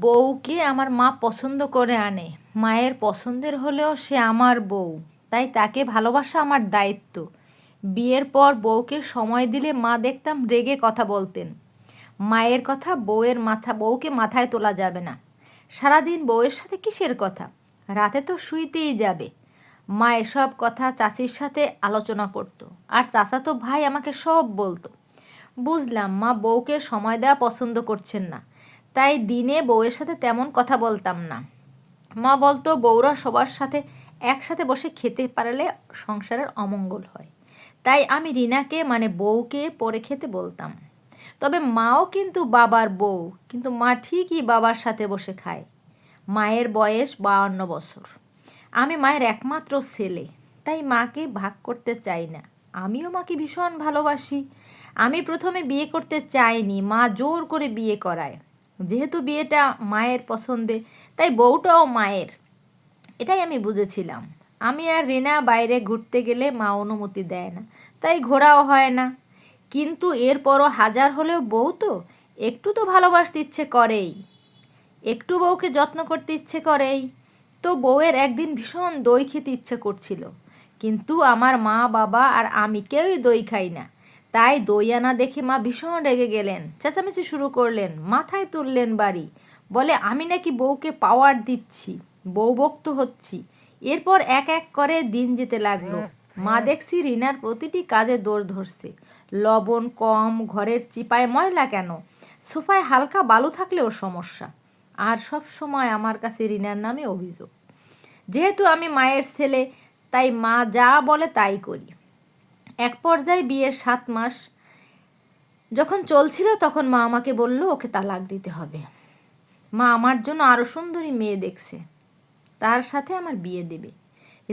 বউকে আমার মা পছন্দ করে আনে। মায়ের পছন্দের হলেও সে আমার বউ, তাই তাকে ভালোবাসা আমার দায়িত্ব। বিয়ের পর বউকে সময় দিলে মা দেখতাম রেগে কথা বলতেন। মায়ের কথা বউয়ের মাথা, বউকে মাথায় তোলা যাবে না। সারাদিন বউয়ের সাথে কিসের কথা? রাতে তো শুইতেই যাবে। মা এসব কথা চাচির সাথে আলোচনা করত। আর চাচা তো ভাই আমাকে সব বলতো। বুঝলাম মা বউকে সময় দেওয়া পছন্দ করছেন না। তাই দিনে বউয়ের সাথে তেমন কথা বলতাম না। মা বলতো, বউরা সবার সাথে একসাথে বসে খেতে পারলে সংসারের অমঙ্গল হয়। তাই আমি রিনাকে মানে বউকে পরে খেতে বলতাম। তবে মাও কিন্তু বাবার বউ, কিন্তু মা ঠিকই বাবার সাথে বসে খায়। মায়ের বয়স বাউন্ন বছর। আমি মায়ের একমাত্র ছেলে, তাই মাকে ভাগ করতে চাই না। আমিও মাকে ভীষণ ভালোবাসি। আমি প্রথমে বিয়ে করতে চাইনি, মা জোর করে বিয়ে করায়। যেহেতু বিয়েটা মায়ের পছন্দে, তাই বউটাও মায়ের। এটাই আমি বুঝেছিলাম। আমি আর রিনা বাইরে ঘুরতে গেলে মা অনুমতি দেয় না, তাই ঘোরাও হয় না। কিন্তু এরপরও হাজার হলেও বউ তো, একটু তো ভালোবাসতে ইচ্ছে করেই। একটু বউকে যত্ন করতে ইচ্ছে করেই। তো বউয়ের একদিন ভীষণ দই খেতে ইচ্ছে করছিল। কিন্তু আমার মা, বাবা আর আমি কেউই দই খাই না। তাই দই আনা দেখে মা ভীষণ রেগে গেলেন। চেঁচামেচি শুরু করলেন, মাথায় তুললেন বাড়ি। বলে, আমি নাকি বউকে পাওয়ার দিচ্ছি, বউ বক্ত হচ্ছি। এরপর এক এক করে দিন যেতে লাগল। মা দেখছি রিনার প্রতিটি কাজে দৌড় ধরছে। লবণ কম, ঘরের চিপায় ময়লা কেন? সোফায় হালকা বালু থাকলেও সমস্যা। আর সব সময় আমার কাছে রিনার নামে অভিযোগ। যেহেতু আমি মায়ের ছেলে, তাই মা যা বলে তাই করি। এক পর্যায়ে বিয়ের সাত মাস যখন চলছিল তখন মা আমাকে বলল, ওকে তালাক দিতে হবে। মা আমার জন্য আরও সুন্দরী মেয়ে দেখছে। তার সাথে আমার বিয়ে দেবে।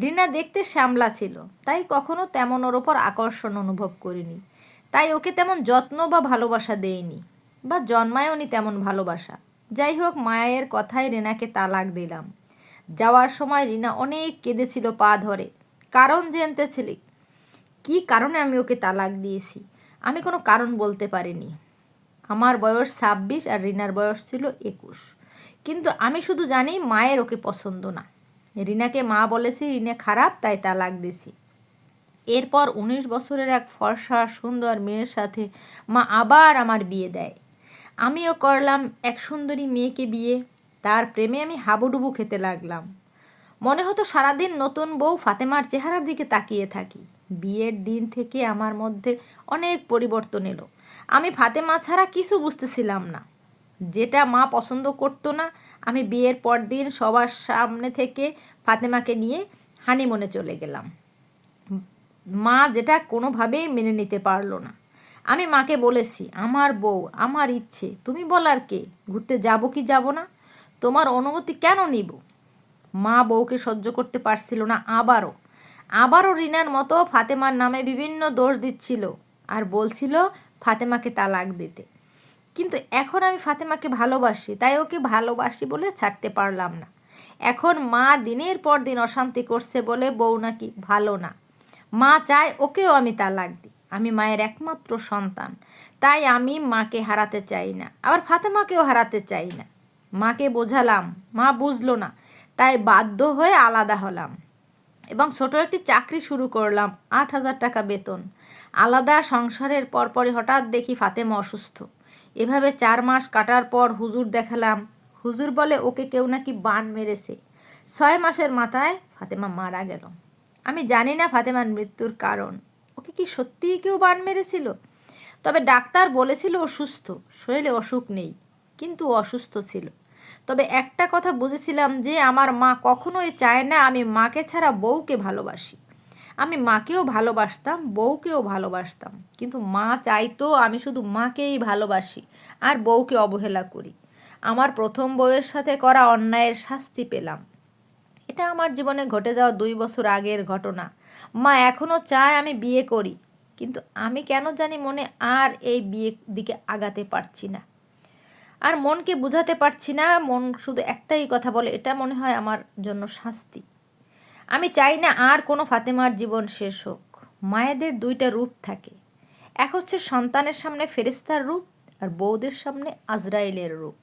রিনা দেখতে শ্যামলা ছিল। তাই কখনো তেমন ওর ওপর আকর্ষণ অনুভব করিনি। তাই ওকে তেমন যত্ন বা ভালোবাসা দেয়নি বা জন্মায়ওনি তেমন ভালোবাসা। যাই হোক, মায়ের কথায় রিনাকে তালাক দিলাম। যাওয়ার সময় রিনা অনেক কেঁদেছিল পা ধরে। কারণ জানতেছিলি কি কারণে আমি ওকে তালাক দিয়েছি? আমি কোনো কারণ বলতে পারিনি। আমার বয়স ছাব্বিশ আর রিনার বয়স ছিল একুশ। কিন্তু আমি শুধু জানি মায়ের ওকে পছন্দ না। রিনাকে মা বলেছি, রিনা খারাপ, তাই তালাক দিছি এরপর উনিশ বছরের এক ফর্সা, সুন্দর মেয়ের সাথে মা আবার আমার বিয়ে দেয়। আমিও করলাম এক সুন্দরী মেয়েকে বিয়ে। তার প্রেমে আমি হাবুডুবু খেতে লাগলাম। মনে হতো সারাদিন নতুন বউ ফাতেমার চেহারার দিকে তাকিয়ে থাকি। বিয়ের দিন থেকে আমার মধ্যে অনেক পরিবর্তন এলো। আমি ফাতেমা ছাড়া কিছু বুঝতেছিলাম না। যেটা মা পছন্দ করতো না, আমি বিয়ের পর দিন সবার সামনে থেকে ফাতেমাকে নিয়ে হানিমনে চলে গেলাম। মা যেটা কোনোভাবেই মেনে নিতে পারল না। আমি মাকে বলেছি, আমার বউ, আমার ইচ্ছে, তুমি বলার কে? ঘুরতে যাব কি যাব না? তোমার অনুমতি কেন নিব? মা বউকে সহ্য করতে পারছিল না আবারও। আবারও রিনার মতো ফাতেমার নামে বিভিন্ন দোষ দিচ্ছিল আর বলছিল ফাতেমাকে তালাক দিতে। কিন্তু এখন আমি ফাতেমাকে ভালোবাসি, তাই ওকে ভালোবাসি বলে ছাড়তে পারলাম না। এখন মা দিনের পর দিন অশান্তি করছে বলে বউ নাকি ভালো না। মা চায় ওকেও আমি তালাক দিই, আমি মায়ের একমাত্র সন্তান, তাই আমি মাকে হারাতে চাই না, আবার ফাতেমাকেও হারাতে চাই না। মাকে বোঝালাম, মা বুঝলো না, তাই বাধ্য হয়ে আলাদা হলাম। এবং ছোট একটি চাকরি শুরু করলাম, আট হাজার টাকা বেতন। আলাদা সংসারের পরপরই হঠাৎ দেখি ফাতেমা অসুস্থ। এভাবে চার মাস কাটার পর হুজুর দেখালাম, হুজুর বলে ওকে কেউ নাকি বান মেরেছে। ছয় মাসের মাথায় ফাতেমা মারা গেল। আমি জানি না ফাতেমার মৃত্যুর কারণ। ওকে কি সত্যিই কেউ বান মেরেছিল? তবে ডাক্তার বলেছিল ও সুস্থ, শরীরে অসুখ নেই, কিন্তু অসুস্থ ছিল। তবে একটা কথা বুঝেছিলাম যে আমার মা কখনোই চায় না আমি মাকে ছাড়া বউকে ভালোবাসি। আমি মাকেও ভালোবাসতাম, বউকেও ভালোবাসতাম। কিন্তু মা চাইতো আমি শুধু মাকেই ভালোবাসি আর বউকে অবহেলা করি। আমার প্রথম বউয়ের সাথে করা অন্যায়ের শাস্তি পেলাম। এটা আমার জীবনে ঘটে যাওয়া দুই বছর আগের ঘটনা। মা এখনও চায় আমি বিয়ে করি, কিন্তু আমি কেন জানি মনে আর এই বিয়ে দিকে আগাতে পারছি না। আর মনকে বুঝাতে পারছি না, মন শুধু একটাই কথা বলে, এটা মনে হয় আমার জন্য শাস্তি। আমি চাই না আর কোনো ফাতেমার জীবন শেষ হোক। মায়েদের দুইটা রূপ থাকে। এক হচ্ছে সন্তানের সামনে ফেরিস্তার রূপ আর বৌদের সামনে আজরাইলের রূপ।